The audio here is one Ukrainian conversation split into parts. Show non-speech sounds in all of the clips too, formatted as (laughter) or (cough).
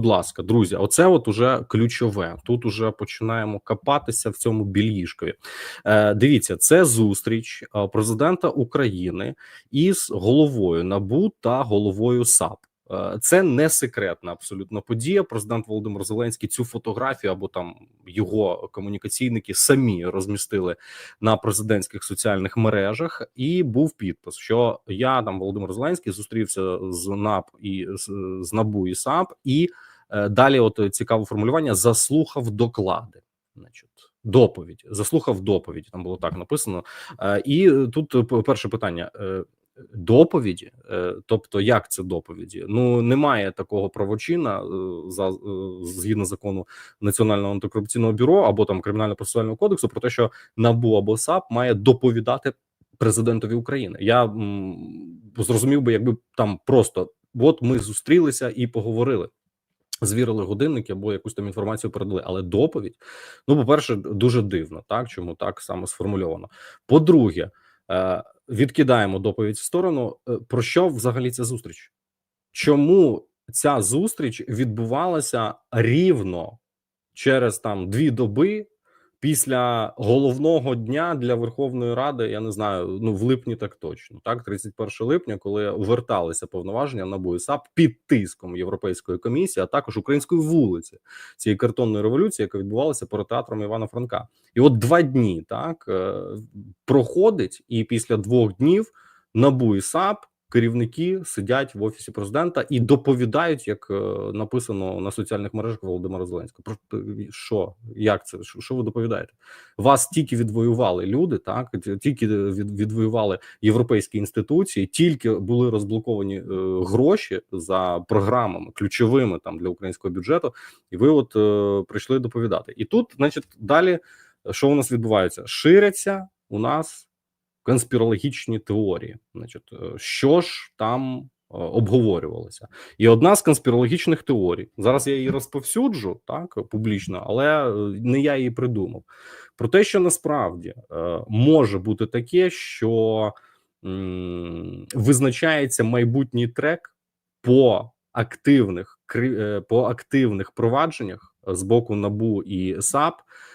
Будь ласка, друзі, оце от уже ключове. Тут уже починаємо копатися в цьому більїшкові. Е, Дивіться, це зустріч е, президента України із головою НАБУ та головою САП. Е, Це не секретна абсолютно подія. Президент Володимир Зеленський цю фотографію або там його комунікаційники самі розмістили на президентських соціальних мережах, і був підпис, що я там Володимир Зеленський зустрівся з НАП і з, з НАБУ і САП і. Е, Далі, от цікаве формулювання: заслухав доклади. Значить, доповідь, заслухав доповідь. Там було так написано. Е, І тут е, перше питання: Е, доповіді, Е, тобто, як це доповіді? Ну немає такого правочина е, за е, згідно закону Національного антикорупційного бюро або там кримінально процесуального кодексу про те, що НАБУ або САП має доповідати президентові України. Я м, зрозумів би, якби там просто от ми зустрілися і поговорили звірили годинники або якусь там інформацію передали. Але доповідь, ну, по-перше, дуже дивно, так чому так само сформульовано. По-друге, е, відкидаємо доповідь в сторону. Е, Про що взагалі ця зустріч? Чому ця зустріч відбувалася рівно через там дві доби після головного дня для Верховної Ради? Я не знаю, ну в липні так точно, так 31 липня, коли верталися повноваження і САП під тиском Європейської комісії, а також української вулиці цієї картонної революції, яка відбувалася перед театром Івана Франка, і от два дні так е, проходить, і після двох днів НАБУ САП керівники сидять в офісі президента і доповідають, як е, написано на соціальних мережах Володимира Зеленського. Про е, що як це? Що, ви доповідаєте? Вас тільки відвоювали люди, так тільки від, відвоювали європейські інституції, тільки були розблоковані е, гроші за програмами ключовими там для українського бюджету, і ви от е, прийшли доповідати. І тут, значить, далі що у нас відбувається? Ширяться у нас конспірологічні теорії. Значить, е, що ж там е, обговорювалося, і одна з конспірологічних теорій зараз я її розповсюджу так публічно, але е, не я її придумав. Про те, що насправді може бути таке, що визначається майбутній трек по активних по активних провадженнях з боку НАБУ і САП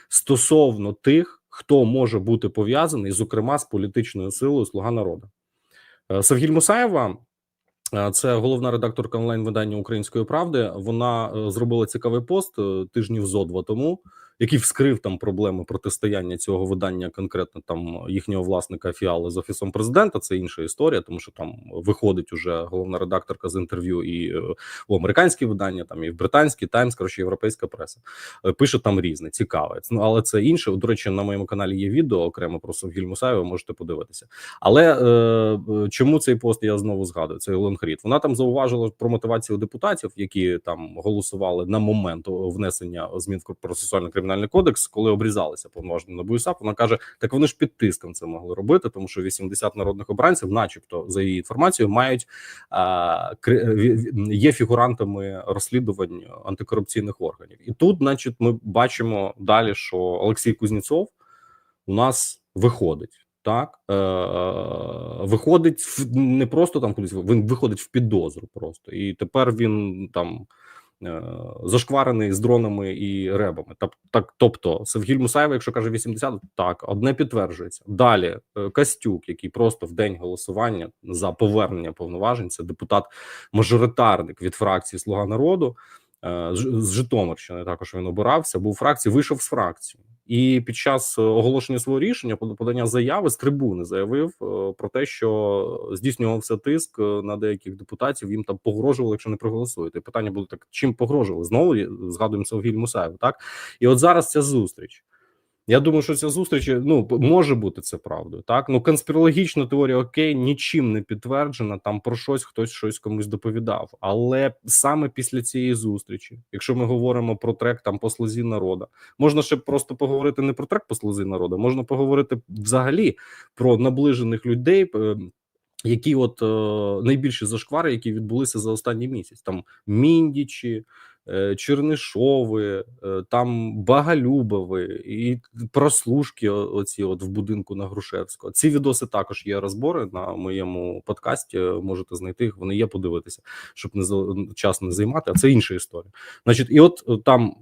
стосовно тих, хто може бути пов'язаний, зокрема з політичною силою Слуга народу. Е, Савгіль Мусаєва, е, це головна редакторка онлайн-видання Української правди. Вона е, зробила цікавий пост тижнів зо два тому, який вскрив там проблеми протистояння цього видання, конкретно там їхнього власника фіали з офісом президента. Це інша історія, тому що там виходить уже головна редакторка з інтерв'ю і е, у американські видання, там і в британські Таймс, коротше, європейська преса. Е, Пише там різне, цікаве. Ну але це інше. До речі, на моєму каналі є відео окремо про Совгіль Мусаєва, можете подивитися. Але е, е, чому цей пост я знову згадую? Це Олен. Вона там зауважила про мотивацію депутатів, які там голосували на момент внесення змін в процесуально кримінальний кодекс, коли обрізалися повноважені НАБУ і САП. Вона каже: так вони ж під тиском це могли робити, тому що 80 народних обранців, начебто, за її інформацією, мають а, ві- є фігурантами розслідувань антикорупційних органів. І тут, значить, ми бачимо далі, що Олексій Кузнєцов у нас виходить. Так е, виходить не просто там кудись, він виходить в підозру просто, і тепер він там е, зашкварений з дронами і ребами. Так, тобто, Севгіль Мусаєва, якщо каже 80, так одне підтверджується. Далі е, Костюк, який просто в день голосування за повернення повноважень, це депутат-мажоритарник від фракції Слуга народу. Е, з Житомирщини також він обирався, був фракції, вийшов з фракції, і під час е, оголошення свого рішення под- подання заяви з трибуни заявив е, про те, що здійснювався тиск на деяких депутатів. Їм там погрожували, якщо не проголосуєте. Питання було так: чим погрожували? Знову згадуємо Савгіль Мусаєва. Так і от зараз ця зустріч. Я думаю, що ця зустріч ну може бути це правдою. Так ну конспірологічна теорія окей, нічим не підтверджена. Там про щось хтось щось комусь доповідав. Але саме після цієї зустрічі, якщо ми говоримо про трек там по слузі народа, можна ще просто поговорити не про трек по слузі народа, можна поговорити взагалі про наближених людей. е, Які от е, найбільші зашквари, які відбулися за останній місяць, там міндічі, Чернишови, е, там Багалюбови і прослушки оці от в будинку на Грушевського. Ці відоси також є розбори на моєму подкасті. Можете знайти їх. Вони є подивитися, щоб не час не займати. А це інша історія. Значить, і от е, там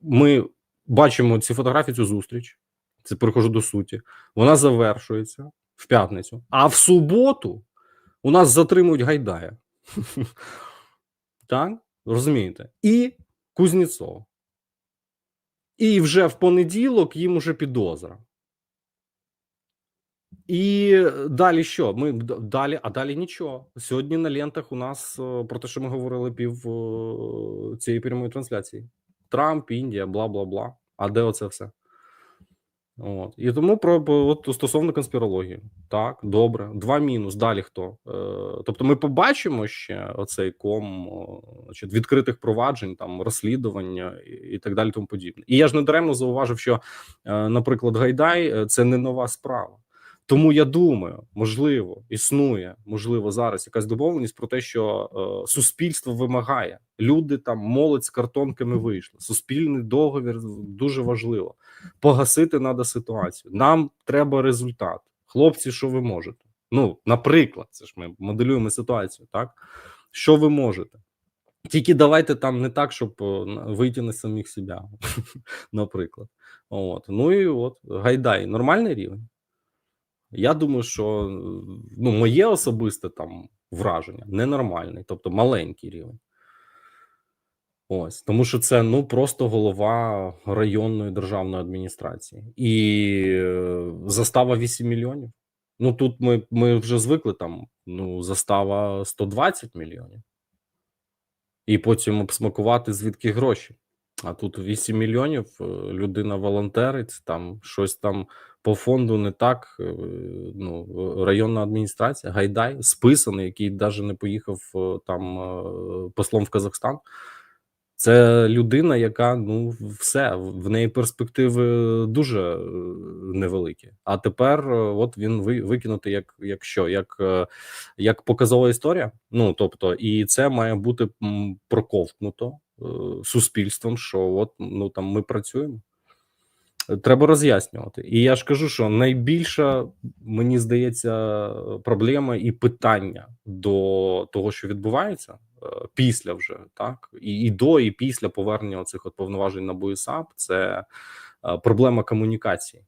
ми бачимо ці фотографії, цю зустріч. Це перехожу до суті. Вона завершується в п'ятницю, а в суботу у нас затримують Гайдая. (laughs) Так? Розумієте? І Кузнєцов. І вже в понеділок їм уже підозра. І далі що? Ми далі, а далі нічого. Сьогодні на лентах у нас е, про те, що ми говорили пів е, цієї прямої трансляції: Трамп, Індія, бла бла бла. А де оце все? От. І тому про от стосовно конспірології. Так, добре. Два мінус. Далі хто? Е, тобто, ми побачимо ще оцей ком значить, відкритих проваджень, там розслідування і, і так далі. Тому подібне. І я ж не даремно зауважив, що, е, наприклад, Гайдай е, це не нова справа. Тому я думаю, можливо, існує, можливо, зараз якась домовленість про те, що е, суспільство вимагає. Люди там молодь з картонками вийшли. Суспільний договір дуже важливо. Погасити треба ситуацію. Нам треба результат. Хлопці, що ви можете? Ну, наприклад, це ж ми моделюємо ситуацію, так? Що ви можете? Тільки давайте там не так, щоб е, вийти на самих себе, (laughs) наприклад. От. Ну і от Гайдай, нормальний рівень. Я думаю, що ну, моє особисте там враження ненормальний, тобто маленький рівень. Ось, тому що це ну просто голова районної державної адміністрації, і е, застава 8 мільйонів. Ну тут ми, ми вже звикли там. Ну, застава 120 мільйонів, і потім обсмакувати звідки гроші. А тут 8 мільйонів. е, Людина волонтерить, там щось там по фонду не так. е, Ну, районна адміністрація, Гайдай, списаний, який навіть не поїхав е, там е, послом в Казахстан. Це людина, яка ну все в неї перспективи дуже невеликі. А тепер от він ви- викинутий як, як що, як, як показова історія. Ну тобто, і це має бути проковтнуто суспільством. Що от ну там ми працюємо. Треба роз'яснювати. І я ж кажу, що найбільша, мені здається, проблема і питання до того, що відбувається е, після вже так, і, і до, і після повернення цих повноважень на БУСАП, це е, проблема комунікації,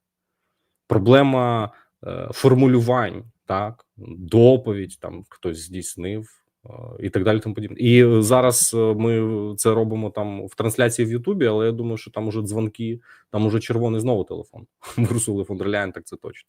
проблема е, формулювань, так, доповідь там хтось здійснив. І так далі, тому подібне. І зараз е, ми це робимо там в трансляції в Ютубі, але я думаю, що там уже дзвонки, там уже червоний знову телефон. Мурсули Урсули фон дер так це точно.